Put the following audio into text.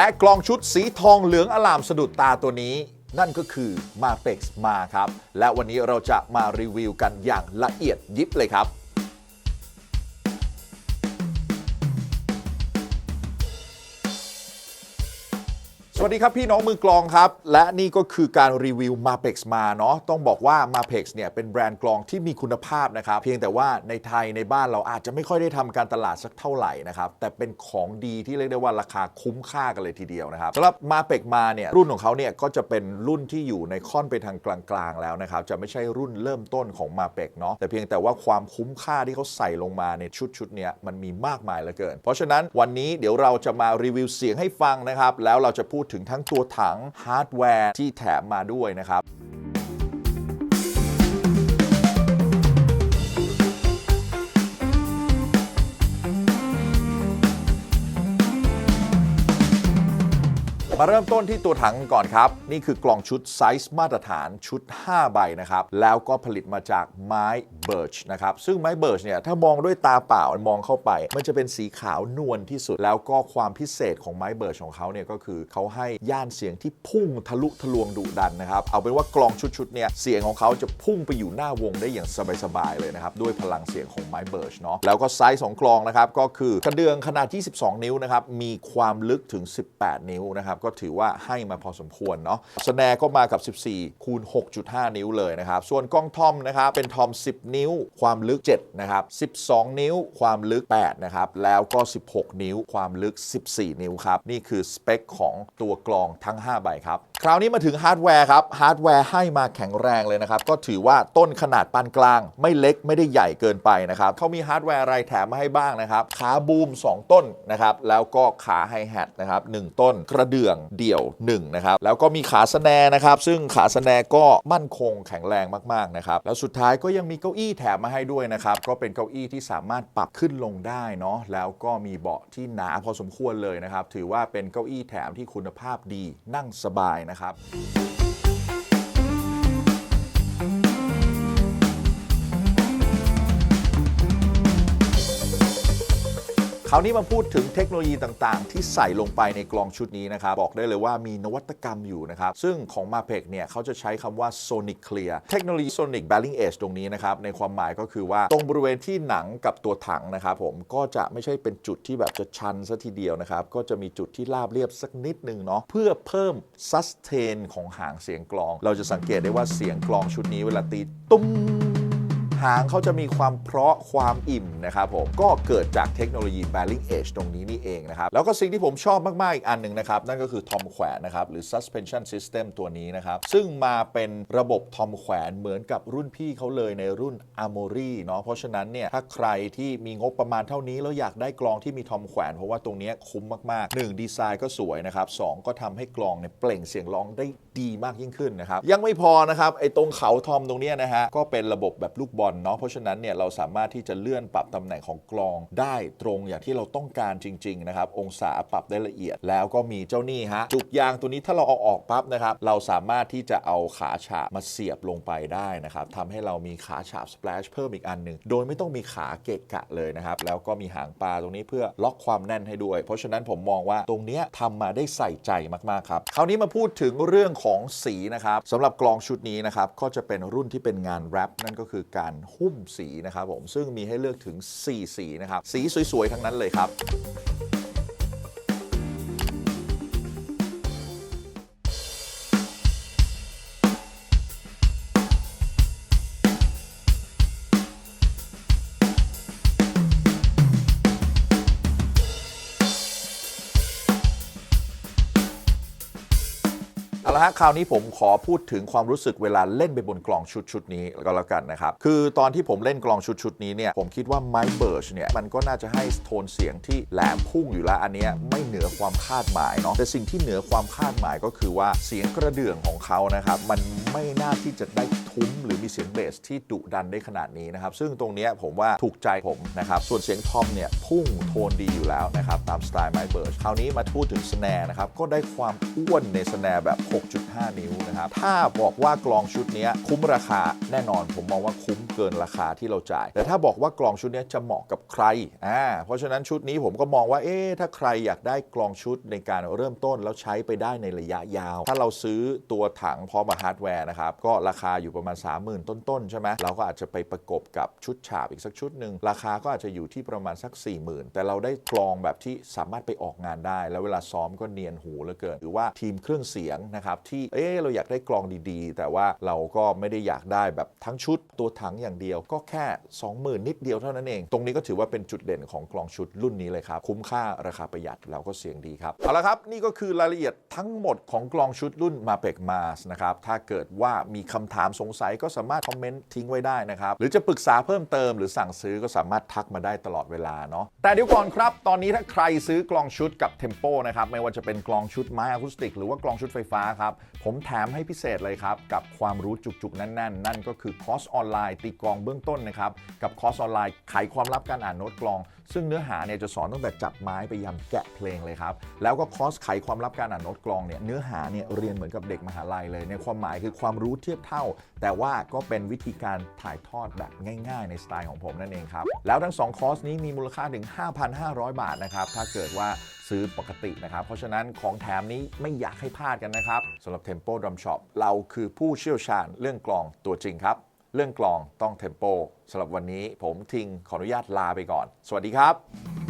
และกลองชุดสีทองเหลืองอลามสะดุดตาตัวนี้ นั่นก็คือ m a p e x มาครับ และวันนี้เราจะมารีวิวกันอย่างละเอียดยิบเลยครับ สวัสดีครับ พี่น้องมือกลองครับ และนี่ก็คือการรีวิว Mapex มาเนาะต้องบอกว่า Mapex เนี่ยเป็นแบรนด์กลองที่มีคุณภาพนะครับเพียงแต่ว่าในไทยในบ้านเราอาจจะไม่ค่อยได้ทำการตลาดสักเท่าไหร่นะครับแต่เป็นของดีที่เรียกได้ว่าราคาคุ้มค่ากันเลยทีเดียวนะครับสำหรับ Mapex มาเนี่ยรุ่นของเขาเนี่ยก็จะเป็นรุ่นที่อยู่ในค่อนไปทางกลางๆแล้วนะครับจะไม่ใช่รุ่นเริ่มต้นของ Mapex เนาะแต่เพียงแต่ว่าความคุ้มค่าที่เขาใส่ลงมาในชุดชุดเนี้ยมันมีมากมายเหลือเกิน เพราะฉะนั้นวันนี้เดี๋ยวเราจะมารีวิวเสียงให้ฟังนะครับแล้วเราจะพูดถึงทั้งตัวถังฮาร์ดแวร์ที่แถมมาด้วยนะครับ มาเริ่มต้นที่ตัวถังก่อนครับ นี่คือกล่องชุดไซส์มาตรฐานชุด 5 ใบนะครับ แล้วก็ผลิตมาจากไม้เบิร์ชนะครับ ซึ่งไม้เบิร์ชเนี่ย ถ้ามองด้วยตาเปล่ามองเข้าไป มันจะเป็นสีขาวนวลที่สุด แล้วก็ความพิเศษของไม้เบิร์ชของเขาเนี่ยก็คือเขาให้ย่านเสียงที่พุ่งทะลุทะลวงดุดันนะครับ เอาเป็นว่ากล่องชุดๆเนี่ยเสียงของเขาจะพุ่งไปอยู่หน้าวงได้อย่างสบายๆเลยนะครับด้วยพลังเสียงของไม้เบิร์ชเนาะแล้วก็ไซส์ของกลองนะครับก็คือกระเดื่องขนาด 22 นิ้วนะครับมีความลึกถึง 18 นิ้วนะครับก็็ถือว่าให้มาพอสมควรเนาะสแนร์ก็มากับ 14 คูณ 6.5 นิ้วเลยนะครับ ส่วนกล้องทอมนะครับเป็นทอม 10 นิ้ว ความลึก 7 นะครับ 12 นิ้ว ความลึก 8 นะครับ แล้วก็ 16 นิ้ว ความลึก 14 นิ้วครับ นี่คือสเปคของตัวกลองทั้ง 5 ใบครับ คราวนี้มาถึงฮาร์ดแวร์ครับ ฮาร์ดแวร์ให้มาแข็งแรงเลยนะครับ ก็ถือว่าต้นขนาดปานกลาง ไม่เล็กไม่ได้ใหญ่เกินไปนะครับเขามีฮาร์ดแวร์อะไรแถมมาให้บ้างนะครับ ขาบูม 2 ต้นนะครับ แล้วก็ขาไฮแฮทนะครับ1ต้น กระเดื่องเดี่ยว1นะครับ แล้วก็มีขาสแนนะครับ ซึ่งขาสแนก็มั่นคงแข็งแรงมากๆนะครับ แล้วสุดท้ายก็ยังมีเก้าอี้แถมมาให้ด้วยนะครับ ก็เป็นเก้าอี้ที่สามารถปรับขึ้นลงได้เนาะ แล้วก็มีเบาะที่หนาพอสมควรเลยนะครับ ถือว่าเป็นเก้าอี้แถมที่คุณภาพดี นั่งสบายนะครับ คราวนี้มาพูดถึงเทคโนโลยีต่างๆ ที่ใส่ลงไปในกลองชุดนี้นะครับ บอกได้เลยว่ามีนวัตกรรมอยู่นะครับ ซึ่งของ m a p e c เนี่ยเขาจะใช้คำว่า Sonic Clear เทคโนโลยี Sonic Bearing Edge ตรงนี้นะครับ ในความหมายก็คือว่าตรงบริเวณที่หนังกับตัวถังนะครับผมก็จะไม่ใช่เป็นจุดที่แบบจะชันซะทีเดียวนะครับ ก็จะมีจุดที่ราบเรียบสักนิดนึงเนาะเพื่อเพิ่ม sustain ของหางเสียงกลอง เราจะสังเกตได้ว่าเสียงกลองชุดนี้เวลาตีตุ้ม หางเขาจะมีความเพราะความอิ่มนะครับผม ก็เกิดจากเทคโนโลยี Bearing Edge ตรงนี้นี่เองนะครับ แล้วก็สิ่งที่ผมชอบมาก ๆ อีกอันหนึ่งนะครับ นั่นก็คือทอมแขวนนะครับ หรือ suspension system ตัวนี้นะครับ ซึ่งมาเป็นระบบทอมแขวนเหมือนกับรุ่นพี่เขาเลยในรุ่น Amory เนาะเพราะฉะนั้นเนี่ยถ้าใครที่มีงบประมาณเท่านี้แล้วอยากได้กลองที่มีทอมแขวน เพราะว่าตรงนี้คุ้มมากๆ 1 ดีไซน์ก็สวยนะครับสองก็ทำให้กลองเนี่ยเปล่งเสียงร้องได้ดีมากยิ่งขึ้นนะครับยังไม่พอนะครับไอ้ตรงเขาทอมตรงเนี้นะฮะก็เป็นระบบแบบลูกบอลเนาะเพราะฉะนั้นเนี่ยเราสามารถที่จะเลื่อนปรับตำแหน่งของกลองได้ตรงอย่างที่เราต้องการจริงๆนะครับองศาปรับได้ละเอียดแล้วก็มีเจ้านี่ฮะจุกยางตัวนี้ถ้าเราเอาออกปั๊บนะครับเราสามารถที่จะเอาขาฉาบมาเสียบลงไปได้นะครับทำให้เรามีขาฉาบส p ป a s h เพิ่มอีกอันหนึ่งโดยไม่ต้องมีขาเกะกะเลยนะครับแล้วก็มีหางปลาตรงนี้เพื่อล็อกความแน่นให้ด้วย เพราะฉะนั้นผมมองว่าตรงนี้ทำมาได้ใส่ใจมากๆครับคราวนี้มาพูดถึงเรื่องของสีนะครับสำหรับกลองชุดนี้นะครับก็จะเป็นรุ่นที่เป็นงานแรปนั่นก็คือการหุ้มสีนะครับผมซึ่งมีให้เลือกถึง 4 สีนะครับ สีสวยๆ ทั้งนั้นเลยครับ ละฮะคราวนี้ผมขอพูดถึงความรู้สึกเวลาเล่นไปบนกลองชุดชุดนี้ก็แล้วกันนะครับ คือตอนที่ผมเล่นกลองชุดชุดนี้เนี่ย ผมคิดว่าไม้เบิร์ชเนี่ย มันก็น่าจะให้โทนเสียงที่แหลมพุ่งอยู่แล้ว อันเนี้ยไม่เหนือความคาดหมายเนาะแต่สิ่งที่เหนือความคาดหมายก็คือว่าเสียงกระเดื่องของเขานะครับมันไม่น่าที่จะได้ ทุ้มหรือมีเสียงเบสที่ดุดันได้ขนาดนี้นะครับ ซึ่งตรงนี้ผมว่าถูกใจผมนะครับ ส่วนเสียงทอมเนี่ยพุ่งโทนดีอยู่แล้วนะครับ ตามสไตล์ไมเบิร์ชคราวนี้มาพูดถึงสแนร์นะครับ ก็ได้ความอ้วนในสแนร์แบบ 6.5 นิ้วนะครับ ถ้าบอกว่ากลองชุดนี้คุ้มราคาแน่นอน ผมมองว่าคุ้มเกินราคาที่เราจ่าย แต่ถ้าบอกว่ากลองชุดนี้จะเหมาะกับใครอ่าเพราะฉะนั้นชุดนี้ผมก็มองว่าเอ๊ะถ้าใครอยากได้กลองชุดในการเริ่มต้นแล้วใช้ไปได้ในระยะยาว ถ้าเราซื้อตัวถังพร้อมกับฮาร์ดแวร์นะครับก็ราคาอยู่ประมาณ 30,000 ต้นๆใช่ไหมเราก็อาจจะไปประกบกับชุดฉาบอีกสักชุดหนึ่งราคาก็อาจจะอยู่ที่ประมาณสัก 40,000 แต่เราได้กลองแบบที่สามารถไปออกงานได้ แล้วเวลาซ้อมก็เนียนหูเหลือเกิน หรือว่าทีมเครื่องเสียงนะครับที่เอ๊ะเราอยากได้กลองดีๆ แต่ว่าเราก็ไม่ได้อยากได้แบบทั้งชุดตัวถังอย่างเดียวก็แค่ 20,000 นิดเดียวเท่านั้นเอง ตรงนี้ก็ถือว่าเป็นจุดเด่นของกลองชุดรุ่นนี้เลยครับคุ้มค่าราคาประหยัดแล้วก็เสียงดีครับเอาละครับนี่ก็คือรายละเอียดทั้งหมดของกลองชุดรุ่น m a p e c Mars นะครับถ้าเกิดว่ามีคำถามสงสัยก็สามารถคอมเมนต์ทิ้งไว้ได้นะครับ หรือจะปรึกษาเพิ่มเติมหรือสั่งซื้อก็สามารถทักมาได้ตลอดเวลาเนาะแต่เดี๋ยวก่อนครับ ตอนนี้ถ้าใครซื้อกลองชุดกับ Tempo นะครับไม่ว่าจะเป็นกลองชุดไม้อะคูสติก หรือว่ากลองชุดไฟฟ้าครับผมแถมให้พิเศษเลยครับกับความรู้จุกๆแน่นๆ นั่นก็คือคอร์สออนไลน์ตีกลองเบื้องต้นนะครับกับคอร์สออนไลน์ไขความลับการอ่านโน้ตกลอง ซึ่งเนื้อหาเนี่ยจะสอนตั้งแต่จับไม้ไปยันแกะเพลงเลยครับแล้วก็คอร์สไขความลับการอ่านโน้ตกลองเนี่ยเนื้อหาเนี่ยเรียนเหมือนกับเด็กมหาลัยเลยในความหมายคือความรู้เทียบเท่าแต่ว่าก็เป็นวิธีการถ่ายทอดแบบง่าย ๆ ในสไตล์ของผมนั่นเองครับ แล้วทั้ง 2 คอร์สนี้มีมูลค่าถึง 5,500 บาทนะครับ ถ้าเกิดว่าซื้อปกตินะครับ เพราะฉะนั้นของแถมนี้ไม่อยากให้พลาดกันนะครับสำหรับ Tempo Drum Shop เราคือผู้เชี่ยวชาญเรื่องกลองตัวจริงครับ เรื่องกลองต้อง Tempo สำหรับวันนี้ผมทิงขออนุญาตลาไปก่อน สวัสดีครับ